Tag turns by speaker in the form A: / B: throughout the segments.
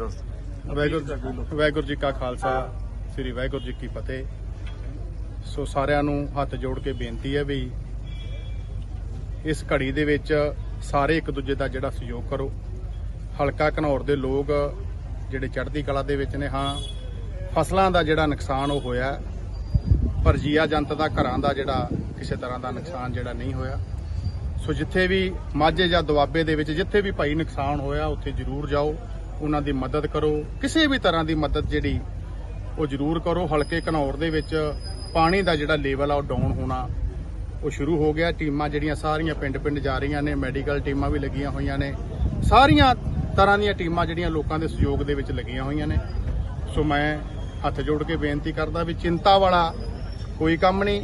A: ਵਾਹਿਗੁਰੂ ਵਾਹਿਗੁਰੂ ਜੀ ਕਾ ਖਾਲਸਾ ਸ੍ਰੀ ਵਾਹਿਗੁਰੂ ਜੀ ਕੀ ਫਤਿਹ। ਸੋ ਸਾਰਿਆਂ ਨੂੰ ਹੱਥ ਜੋੜ ਕੇ ਬੇਨਤੀ ਹੈ ਵੀ ਇਸ ਘੜੀ ਦੇ ਵਿੱਚ ਸਾਰੇ ਇੱਕ ਦੂਜੇ ਦਾ ਜਿਹੜਾ ਸਹਿਯੋਗ ਕਰੋ। ਹਲਕਾ ਘਨੌਰ ਦੇ ਲੋਕ ਜਿਹੜੇ ਚੜ੍ਹਦੀ ਕਲਾ ਦੇ ਵਿੱਚ ਨੇ ਹਾਂ ਫਸਲਾਂ ਦਾ ਜਿਹੜਾ ਨੁਕਸਾਨ ਉਹ ਹੋਇਆ। ਪਰ ਜੀਆ ਜੰਤ ਦਾ ਘਰਾਂ ਦਾ ਜਿਹੜਾ ਕਿਸੇ ਤਰ੍ਹਾਂ ਦਾ ਨੁਕਸਾਨ ਜਿਹੜਾ ਨਹੀਂ ਹੋਇਆ। ਸੋ ਜਿੱਥੇ ਵੀ ਮਾਝੇ ਜਾਂ ਦੁਆਬੇ ਦੇ ਵਿੱਚ ਜਿੱਥੇ ਵੀ ਭਾਈ ਨੁਕਸਾਨ ਹੋਇਆ ਉੱਥੇ ਜ਼ਰੂਰ ਜਾਓ। ਉਹਨਾਂ ਦੀ ਮਦਦ ਕਰੋ। ਕਿਸੇ ਵੀ ਤਰ੍ਹਾਂ ਦੀ ਮਦਦ ਜਿਹੜੀ ਉਹ ਜ਼ਰੂਰ ਕਰੋ। ਹਲਕੇ ਘਨੌਰ ਦੇ ਵਿੱਚ ਪਾਣੀ ਦਾ ਜਿਹੜਾ ਲੈਵਲ ਆ ਉਹ ਡਾਊਨ ਹੋਣਾ, ਉਹ ਸ਼ੁਰੂ ਹੋ ਗਿਆ। ਟੀਮਾਂ ਜਿਹੜੀਆਂ ਸਾਰੀਆਂ ਪਿੰਡ-ਪਿੰਡ ਜਾ ਰਹੀਆਂ ਨੇ ਮੈਡੀਕਲ ਟੀਮਾਂ ਵੀ ਲੱਗੀਆਂ ਹੋਈਆਂ ਨੇ। ਸਾਰੀਆਂ ਤਰ੍ਹਾਂ ਦੀਆਂ ਟੀਮਾਂ ਜਿਹੜੀਆਂ ਲੋਕਾਂ ਦੇ ਸਹਿਯੋਗ ਦੇ ਵਿੱਚ ਲੱਗੀਆਂ ਹੋਈਆਂ ਨੇ। ਸੋ ਮੈਂ ਹੱਥ ਜੋੜ ਕੇ ਬੇਨਤੀ ਕਰਦਾ ਵੀ ਚਿੰਤਾ ਵਾਲਾ ਕੋਈ ਕੰਮ ਨਹੀਂ।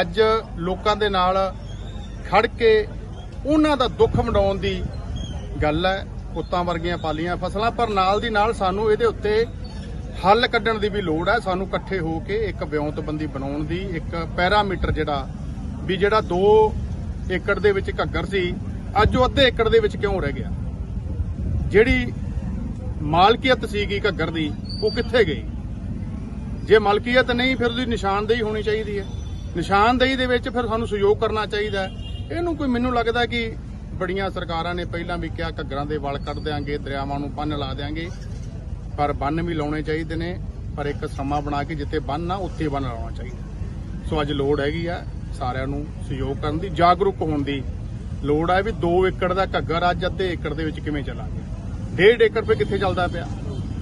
A: ਅੱਜ ਲੋਕਾਂ ਦੇ ਨਾਲ ਖੜ ਕੇ ਉਹਨਾਂ ਦਾ ਦੁੱਖ ਵੰਡਾਉਣ ਦੀ ਗੱਲ ਹੈ। ਪੁੱਤਾਂ ਵਰਗੀਆਂ ਪਾਲੀਆਂ ਫਸਲਾਂ, ਪਰ ਨਾਲ ਦੀ ਨਾਲ ਸਾਨੂੰ ਇਹਦੇ ਉੱਤੇ ਹੱਲ ਕੱਢਣ ਦੀ ਵੀ ਲੋੜ ਹੈ। ਸਾਨੂੰ ਇਕੱਠੇ ਹੋ ਕੇ ਇੱਕ ਵਿਉਂਤਬੰਦੀ ਬਣਾਉਣ ਦੀ, ਇੱਕ ਪੈਰਾਮੀਟਰ ਜਿਹੜਾ, ਵੀ ਜਿਹੜਾ 2 ਏਕੜ ਦੇ ਵਿੱਚ ਘੱਗਰ ਸੀ, ਅੱਜ ਉਹ ਅੱਧੇ ਏਕੜ ਦੇ ਵਿੱਚ ਕਿਉਂ ਰਹਿ ਗਿਆ? ਜਿਹੜੀ ਮਾਲਕੀਅਤ ਸੀਗੀ ਘੱਗਰ ਦੀ, ਉਹ ਕਿੱਥੇ ਗਈ? ਜੇ ਮਾਲਕੀਅਤ ਨਹੀਂ, ਫਿਰ ਉਹਦੀ ਨਿਸ਼ਾਨਦੇਹੀ ਹੋਣੀ ਚਾਹੀਦੀ ਹੈ। ਨਿਸ਼ਾਨਦੇਹੀ ਦੇ ਵਿੱਚ ਫਿਰ ਸਾਨੂੰ ਸਹਿਯੋਗ ਕਰਨਾ ਚਾਹੀਦਾ ਹੈ। ਇਹਨੂੰ ਕੋਈ ਮੈਨੂੰ ਲੱਗਦਾ ਕਿ ਬੜੀਆਂ ਸਰਕਾਰਾਂ ਨੇ ਪਹਿਲਾਂ ਵੀ ਕਿਹਾ ਘੱਗਰਾਂ ਦੇ ਵਲ ਕੱਢ ਦਿਆਂਗੇ, ਦਰਿਆਵਾਂ ਨੂੰ ਬੰਨ ਲਾ ਦਿਆਂਗੇ। ਪਰ ਬੰਨ ਵੀ ਲਾਉਣੇ ਚਾਹੀਦੇ ਨੇ, ਪਰ ਇੱਕ ਸਮਾਂ ਬਣਾ ਕੇ ਜਿੱਥੇ ਬੰਨ ਆ ਉੱਥੇ ਬੰਨ ਲਾਉਣਾ ਚਾਹੀਦਾ। ਸੋ ਅੱਜ ਲੋੜ ਹੈਗੀ ਆ ਸਾਰਿਆਂ ਨੂੰ ਸਹਿਯੋਗ ਕਰਨ ਦੀ, ਜਾਗਰੂਕ ਹੋਣ ਦੀ ਲੋੜ ਹੈ ਵੀ 2 ਏਕੜ ਦਾ ਘੱਗਰ ਅੱਜ ਅੱਧੇ ਏਕੜ ਦੇ ਵਿੱਚ ਕਿਵੇਂ ਚਲਾ ਗਿਆ 1.5 ਏਕੜ 'ਤੇ ਕਿੱਥੇ ਚੱਲਦਾ ਪਿਆ?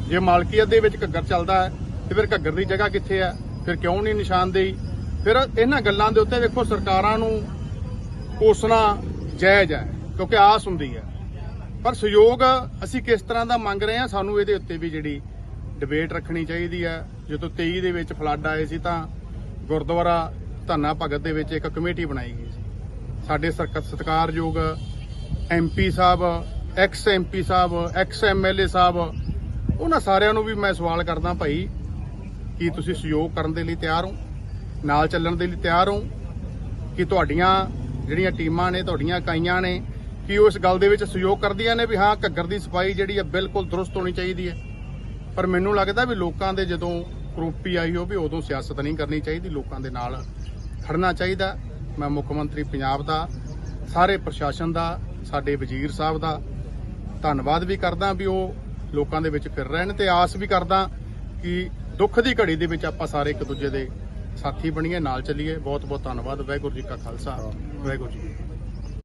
A: ਜੇ ਮਾਲਕੀਅਤ ਦੇ ਵਿੱਚ ਘੱਗਰ ਚੱਲਦਾ ਹੈ, ਤੇ ਫਿਰ ਘੱਗਰ ਦੀ ਜਗ੍ਹਾ ਕਿੱਥੇ ਹੈ ਫਿਰ ਕਿਉਂ ਨਹੀਂ ਨਿਸ਼ਾਨਦੇਹੀ? ਫਿਰ ਇਹਨਾਂ ਗੱਲਾਂ ਦੇ ਉੱਤੇ ਵੇਖੋ ਸਰਕਾਰਾਂ ਨੂੰ ਕੋਸਣਾ ਜਾਇਜ਼ ਹੈ। ਕਿਉਂਕਿ ਆਸ ਹੁੰਦੀ ਹੈ। ਪਰ ਸਹਿਯੋਗ ਅਸੀਂ ਕਿਸ ਤਰ੍ਹਾਂ ਦਾ ਮੰਗ ਰਹੇ ਹਾਂ, ਸਾਨੂੰ ਇਹਦੇ ਉੱਤੇ ਵੀ ਜਿਹੜੀ ਡਿਬੇਟ ਰੱਖਣੀ ਚਾਹੀਦੀ ਹੈ। ਜਦੋਂ 23 ਦੇ ਵਿੱਚ ਫਲੱਡ ਆਏ ਸੀ ਤਾਂ ਗੁਰਦੁਆਰਾ ਧੰਨਾ ਭਗਤ ਦੇ ਵਿੱਚ ਇੱਕ ਕਮੇਟੀ ਬਣਾਈ ਗਈ ਸੀ। ਸਾਡੇ ਸਰਕ- ਸਤਿਕਾਰਯੋਗ MP sahib ex MP sahib ex MLA sahib, ਉਹਨਾਂ ਸਾਰਿਆਂ ਨੂੰ ਵੀ ਮੈਂ ਸਵਾਲ ਕਰਦਾ ਭਾਈ, ਕੀ ਤੁਸੀਂ ਸਹਿਯੋਗ ਕਰਨ ਦੇ ਲਈ ਤਿਆਰ ਹੋ? ਨਾਲ ਚੱਲਣ ਦੇ ਲਈ ਤਿਆਰ ਹੋ? ਕਿ ਤੁਹਾਡੀਆਂ ਜਿਹੜੀਆਂ ਟੀਮਾਂ ਨੇ, ਤੁਹਾਡੀਆਂ ਇਕਾਈਆਂ ਨੇ ਕਿ ਉਹ ਇਸ ਗੱਲ ਦੇ ਵਿੱਚ ਸਹਿਯੋਗ ਕਰਦੀਆਂ ਨੇ ਵੀ ਹਾਂ, ਘੱਗਰ ਦੀ ਸਫ਼ਾਈ ਜਿਹੜੀ ਹੈ ਬਿਲਕੁਲ ਦਰੁਸਤ ਹੋਣੀ ਚਾਹੀਦੀ ਹੈ। ਪਰ ਮੈਨੂੰ ਲੱਗਦਾ ਵੀ ਲੋਕਾਂ ਦੇ ਜਦੋਂ ਕਰੋਪੀ ਆਈ ਹੋਵੇ, ਉਦੋਂ ਸਿਆਸਤ ਨਹੀਂ ਕਰਨੀ ਚਾਹੀਦੀ। ਲੋਕਾਂ ਦੇ ਨਾਲ ਖੜਨਾ ਚਾਹੀਦਾ। ਮੈਂ ਮੁੱਖ ਮੰਤਰੀ ਪੰਜਾਬ ਦਾ, ਸਾਰੇ ਪ੍ਰਸ਼ਾਸਨ ਦਾ, ਸਾਡੇ ਵਜ਼ੀਰ ਸਾਹਿਬ ਦਾ ਧੰਨਵਾਦ ਵੀ ਕਰਦਾ ਵੀ ਉਹ ਲੋਕਾਂ ਦੇ ਵਿੱਚ ਫਿਰ ਰਹੇ ਨੇ ਤੇ ਆਸ ਵੀ ਕਰਦਾ ਕਿ ਦੁੱਖ ਦੀ ਘੜੀ ਦੇ ਵਿੱਚ ਆਪਾਂ ਸਾਰੇ ਇੱਕ ਦੂਜੇ ਦੇ ਸਾਥੀ ਬਣੀਏ, ਨਾਲ ਚੱਲੀਏ। ਬਹੁਤ ਬਹੁਤ ਧੰਨਵਾਦ। ਵਾਹਿਗੁਰੂ ਜੀ ਕਾ ਖਾਲਸਾ। ਵਾਹਿਗੁਰੂ ਜੀ